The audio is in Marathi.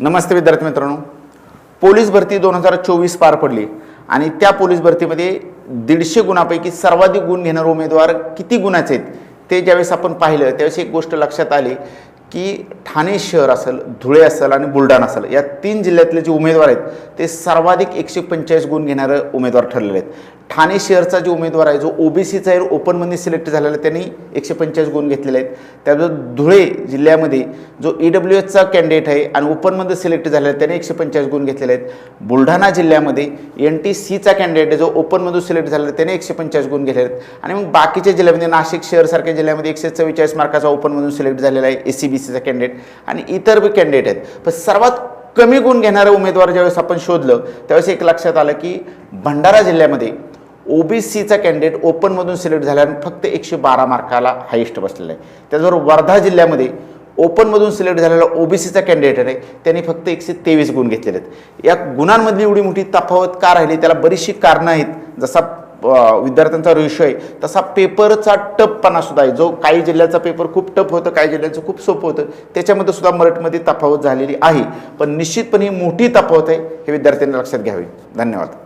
नमस्ते विद्यार्थी मित्रांनो. पोलीस भरती दोन हजार चोवीस पार पडली आणि त्या पोलीस भरतीमध्ये दीडशे गुणापैकी सर्वाधिक गुण घेणारे उमेदवार किती गुणाचे आहेत ते ज्यावेळेस आपण पाहिलं त्यावेळेस एक गोष्ट लक्षात आली की ठाणे शहर असेल धुळे असेल आणि बुलढाणा असेल या तीन जिल्ह्यातले जे उमेदवार आहेत ते सर्वाधिक एकशे पंचेचाळीस गुण घेणारे उमेदवार ठरलेले आहेत. ठाणे शहरचा जो उमेदवार आहे जो ओबीसीचा आहे ओपनमध्ये सिलेक्ट झालेला आहे त्यांनी एकशे पंचेचाळीस गुण घेतलेले आहेत. त्याबरोबर धुळे जिल्ह्यामध्ये जो ई डब्ल्यू एसचा कॅन्डिडेट आहे आणि ओपनमध्ये सिलेक्ट झालेला आहे त्याने एकशे पंचेचाळीस गुण घेतलेले आहेत. बुलढाणा जिल्ह्यामध्ये एन टी सीचा कॅन्डिडेट आहे जो ओपनमधून सिलेक्ट झालेला आहे त्याने एकशे पंचेचाळीस गुण घेतलेले आहेत. आणि मग बाकीच्या जिल्ह्यामध्ये नाशिक शहरसारख्या जिल्ह्यामध्ये एकशे चव्वेचाळीस मार्काचा ओपनमधून सिलेक्ट झालेला आहे एस सी बी सीचा कॅन्डिडेट आणि इतर बी कॅन्डिडेट आहेत. पण सर्वात कमी गुण घेणारा उमेदवार ज्यावेळेस आपण शोधलं त्यावेळेस एक लक्षात आलं की भंडारा जिल्ह्यामध्ये ओबीसीचा कॅन्डिडेट ओपनमधून सिलेक्ट झाला आणि फक्त एकशे बारा मार्काला हायेस्ट बसलेला आहे. त्याचबरोबर वर्धा जिल्ह्यामध्ये ओपनमधून सिलेक्ट झालेला ओबीसीचा कॅन्डिडेट आहे त्यांनी फक्त एकशे तेवीस गुण घेतलेले आहेत. या गुणांमधली एवढी मोठी तफावत का राहिली? त्याला बरीचशी कारणं आहेत. जसा विद्यार्थ्यांचा रेशो आहे तसा पेपरचा टपपणा सुद्धा आहे. जो काही जिल्ह्याचा पेपर खूप टप होतं काही जिल्ह्यांचं खूप सोपं होतं त्याच्यामध्ये सुद्धा मराठीमध्ये तफावत झालेली आहे. पण निश्चितपणे ही मोठी तफावत आहे हे विद्यार्थ्यांनी लक्षात घ्यावी. धन्यवाद.